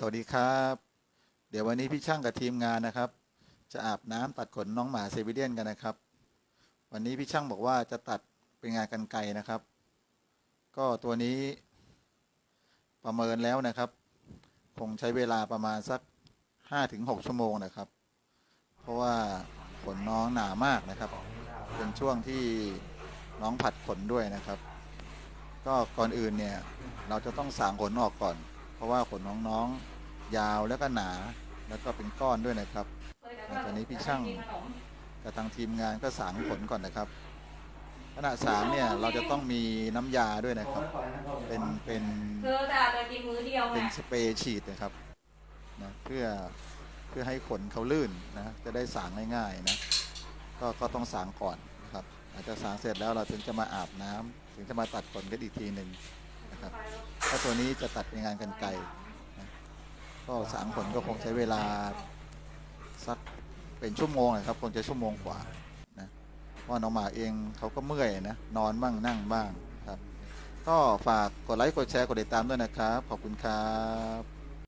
สวัสดีครับ เดี๋ยววันนี้พี่ช่างกับทีมงานนะครับ จะอาบน้ำตัดขนน้องหมาเซบิเลียนกันนะครับ วันนี้พี่ช่างบอกว่าจะตัดเป็นงานกันไกรนะครับ ก็ตัวนี้ประเมินแล้วนะครับ คงใช้เวลาประมาณสักห้าถึงหกชั่วโมงนะครับ เพราะว่าขนน้องหนามากนะครับ เป็นช่วงที่น้องผัดขนด้วยนะครับ ก็ก่อนอื่นเนี่ยเราจะต้องสางขนออกก่อน เพราะว่าขนน้องๆยาวแล้วก็หนาแล้วก็เป็นก้อนด้วยนะครับตอนนี้พี่ช่างกับทางทีมงานก็สางขนก่อนนะครับขณะสางเนี่ยเราจะต้องมีน้ำยาด้วยนะครับ เป็นเป็นเธอแต่จะกินมื้อเดียวไงเป็นสเปรย์ฉีดนะครับนะเพื่อเพื่อให้ขนเขาลื่นนะจะได้สางง่ายๆนะก็ก็ต้องสางก่อนนะครับอาจจะสางเสร็จแล้วเราถึงจะมาอาบน้ำถึงจะมาตัดขนกันอีกทีหนึ่ง นะครับถ้าตัวนี้จะตัดเป็นงานกันไกลนะก็สางขนก็คงใช้เวลาสักเป็นชั่วโมงนะครับคงจะชั่วโมงกว่านะเพราะน้องหมาเองเขาก็เมื่อยนะนอนบ้างนั่งบ้างครับ ก็ฝากกดไลค์กดแชร์กดติดตามด้วยนะครับ ขอบคุณครับ